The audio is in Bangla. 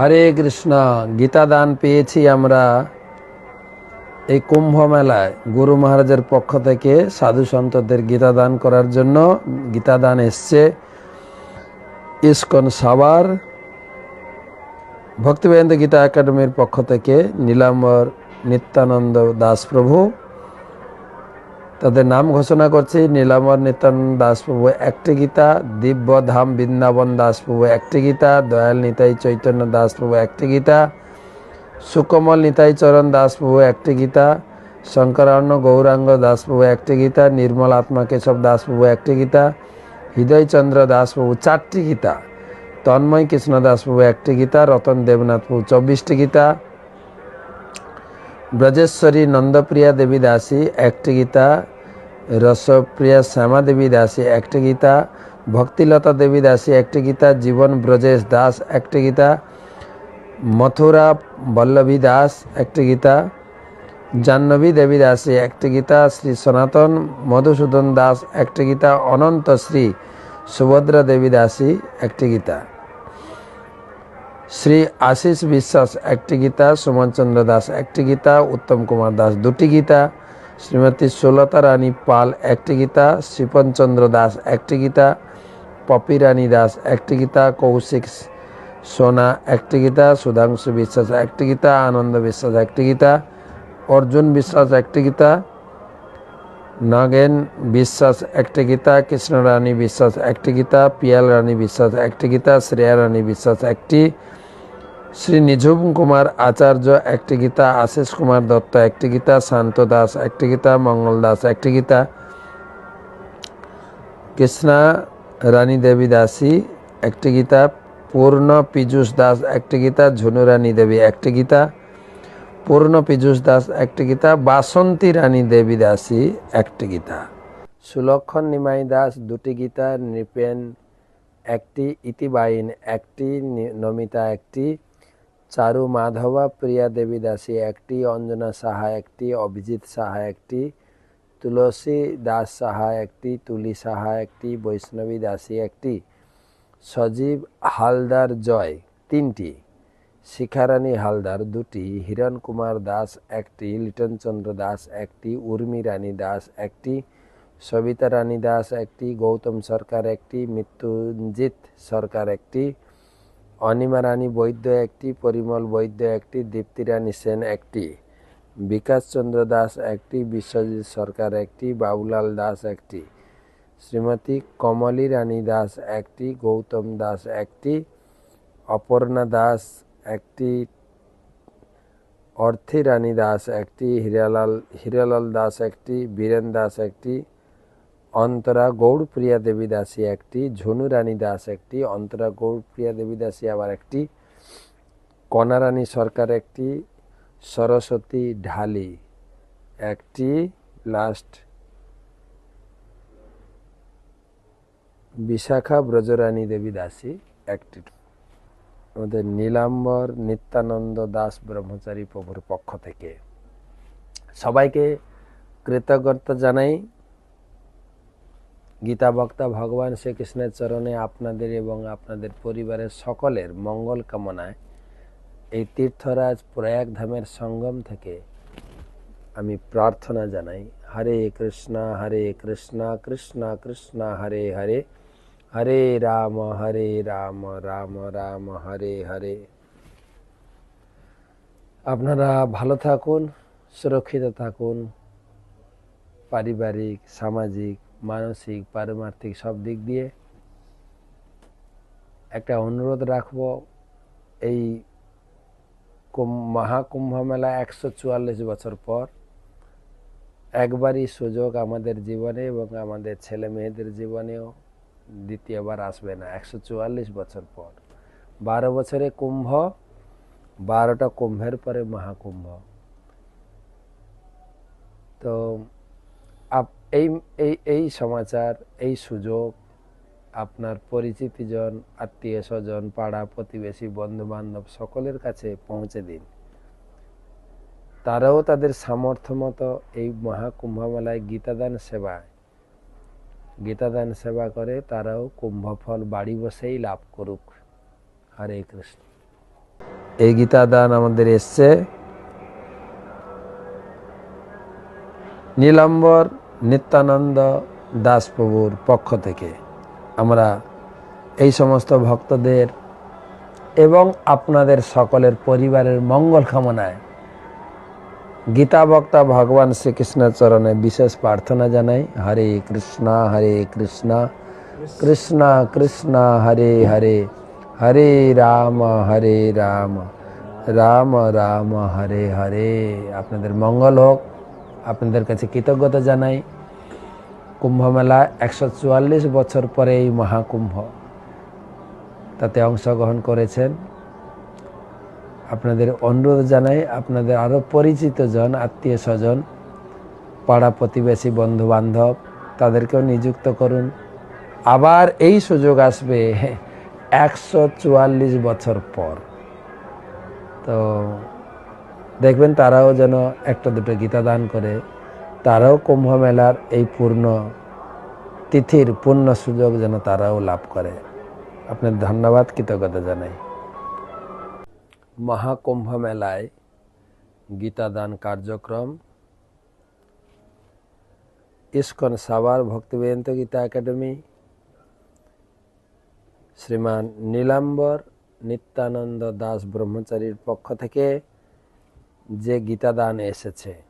হরে কৃষ্ণ গীতা দান পেয়েছি আমরা এই কুম্ভ মেলায়। গুরু মহারাজের পক্ষ থেকে সাধু সন্তদের গীতা দান করার জন্য গীতা দান এসছে। ইস্কন সাবার ভক্তিবেন্দ্র গীতা একাডেমির পক্ষ থেকে নীলাম্বর নিত্যানন্দ দাস প্রভু তাদের নাম ঘোষণা করছি। নীলাম্বর নিত্যানন্দ দাসপ্রভু একটি গীতা দিব্য ধাম বৃন্দাবন দাস প্রভু একটি গীতা, দয়াল নিতাই চৈতন্য দাস প্রভু একটি গীতা, সুকমল নিতাই চরণ দাস প্রভু একটি গীতা শঙ্করান্ন গৌরাঙ্গ দাস প্রভু একটি গীতা, নির্মল আত্মা কেশব দাস প্রভু একটি গীতা হৃদয়চন্দ্র দাস প্রভু চারটি গীতা, তন্ময় কৃষ্ণ দাস প্রভু একটি গীতা, রতন দেবনাথ প্রভু চব্বিশটি গীতা ব্রজেশ্বরী নন্দপ্রিয়া দেবী দাসী, একটি গীতা, রসপ্রিয়া শ্যামা দেবী দাসী, একটি গীতা, ভক্তিলতা দেবী দাসী, একটি গীতা, জীবন ব্রজেশ দাস, একটি গীতা, মথুরা বল্লভী দাস, একটি গীতা, জাহ্নবী দেবী দাসী, একটি গীতা, শ্রী সনাতন মধুসূদন দাস, একটি গীতা, অনন্ত শ্রী সুভদ্রা দেবী দাসী, একটি গীতা। শ্রী আশিস বিশ্বাস একটি গীতা সুমনচন্দ্র দাস একটি গীতা উত্তম কুমার দাস দুটি গীতা শ্রীমতী সুলতা রানী পাল একটি গীতা শিপনচন্দ্র দাস একটি গীতা পপি রানী দাস একটি গীতা কৌশিক সোনা একটি গীতা সুধাংশু বিশ্বাস একটি গীতা আনন্দ বিশ্বাস একটি গীতা অর্জুন বিশ্বাস একটি গীতা নগেন বিশ্বাস একটি গীতা কৃষ্ণ রানী বিশ্বাস একটি গীতা পিয়াল রানী বিশ্বাস একটি গীতা শ্রেয়া রানী বিশ্বাস একটি শ্রী নিঝুম কুমার আচার্য, একটি গীতা আশিস কুমার দত্ত, একটি গীতা, শান্ত দাস, একটি গীতা, মঙ্গল দাস, একটি গীতা, কৃষ্ণা রানী দেবী দাসী, একটি গীতা, পূর্ণ পীযুষ দাস, একটি গীতা, ঝুনু রানী দেবী, একটি গীতা, পূর্ণ পীযুষ দাস, একটি গীতা, বাসন্তী রানী দেবী দাসী, একটি গীতা। সুলক্ষণ নিমাই দাস, দুটি গীতা, নৃপেন, একটি ইতিবাইন, একটি নমিতা, একটি চারু মাধবা প্রিয়া দেবী দাসী, একটি অঞ্জনা সাহা, একটি অভিজিৎ সাহা, একটি তুলসী দাস সাহা, একটি তুলি সাহা, একটি বৈষ্ণবী দাসী, একটি সজীব হালদার জয়, তিনটি শিখারানী হালদার, দুটি হিরণ কুমার দাস, একটি লিটনচন্দ্র দাস, একটি উর্মি রানী দাস, একটি সবিতা রানী দাস, একটি গৌতম সরকার, একটি মৃত্যুঞ্জিত সরকার, একটি অনিমা রানী বৈদ্য একটি, পরিমল বৈদ্য একটি, দীপ্তি রানী সেন একটি, বিকাশ চন্দ্র দাস একটি, বিশ্বজিৎ সরকার একটি, বাবুলাল দাস একটি, শ্রীমতী কমলী রানী দাস একটি, গৌতম দাস একটি, অপর্ণা দাস একটি, অর্থী রানী দাস একটি, হীরালাল হীরালাল দাস একটি, বীরেন দাস একটি অন্তরা গৌড়প্রিয়া দেবী দাসী একটি, ঝুনু রানী দাস একটি, অন্তরা গৌড়প্রিয়া দেবী দাসী আবার একটি কনারানী সরকার একটি, সরস্বতী ঢালি একটি লাস্ট বিশাখা ব্রজরানী দেবী দাসী একটি। আমাদের নীলাম্বর নিত্যানন্দ দাস ব্রহ্মচারী প্রভুর পক্ষ থেকে। সবাইকে কৃতজ্ঞতা জানাই। গীতা বক্তা ভগবান শ্রীকৃষ্ণের চরণে আপনাদের এবং আপনাদের পরিবারের সকলের মঙ্গল কামনায় এই তীর্থরাজ প্রয়াগ ধামের সঙ্গম থেকে আমি প্রার্থনা জানাই, হরে কৃষ্ণ হরে কৃষ্ণ কৃষ্ণ কৃষ্ণ, হরে হরে হরে রাম হরে রাম রাম রাম, হরে হরে। আপনারা ভালো থাকুন, সুরক্ষিত থাকুন, পারিবারিক, সামাজিক মানসিক, পারমার্থিক সব দিক দিয়ে একটা অনুরোধ রাখব, এই মহাকুম্ভ মেলা একশো চুয়াল্লিশ বছর পর একবারই সুযোগ আমাদের জীবনে এবং আমাদের ছেলে মেয়েদের জীবনেও দ্বিতীয়বার আসবে না, একশো চুয়াল্লিশ বছর পর। বারো বছরে কুম্ভ, বারোটা কুম্ভের পরে মহাকুম্ভ। তো এই এই এই সমাচার, এই সুযোগ আপনার পরিচিতিজন আত্মীয় স্বজন, পাড়া প্রতিবেশী বন্ধু বান্ধব সকলের কাছে পৌঁছে দিন। তারাও তাদের সামর্থ্য মতো এই মহাকুম্ভ মেলায় গীতাদান সেবায় গীতাদান সেবা করে তারাও কুম্ভফল বাড়ি বসেই লাভ করুক। হরে কৃষ্ণ। এই গীতাদান আমাদের এসছে নীলাম্বর নিত্যানন্দ দাসপ্রভুর পক্ষ থেকে আমরা এই সমস্ত ভক্তদের এবং আপনাদের সকলের পরিবারের মঙ্গল কামনায় গীতা বক্তা ভগবান শ্রীকৃষ্ণের চরণে বিশেষ প্রার্থনা জানাই। হরে কৃষ্ণ হরে কৃষ্ণ কৃষ্ণ কৃষ্ণ, হরে হরে হরে রাম হরে রাম রাম রাম, হরে হরে। আপনাদের মঙ্গল হোক। আপনাদের কাছে কৃতজ্ঞতা জানাই। কুম্ভ মেলা একশো চুয়াল্লিশ বছর পরে এই মহাকুম্ভ। তাতে অংশগ্রহণ করেছেন। আপনাদের অনুরোধ জানাই, আপনাদের আরও পরিচিত জন, আত্মীয় স্বজন, পাড়া প্রতিবেশী বন্ধু বান্ধব তাদেরকেও নিযুক্ত করুন। আবার এই সুযোগ আসবে একশো চুয়াল্লিশ বছর পর। তো দেখবেন তারাও যেন একটা দুটো গীতা দান করে। তারাও কুম্ভ মেলার এই পূর্ণ তিথির পূর্ণ সুযোগ যেন তারাও লাভ করে। আপনার ধন্যবাদ, কৃতজ্ঞতা জানাই। মহাকুম্ভ মেলায় গীতাদান কার্যক্রম। ইস্কন সাবার ভক্তিবেদান্ত গীতা একাডেমি। শ্রীমান নীলাম্বর নিত্যানন্দ দাস ব্রহ্মচারীর পক্ষ থেকে যে গীতাদান এসেছে।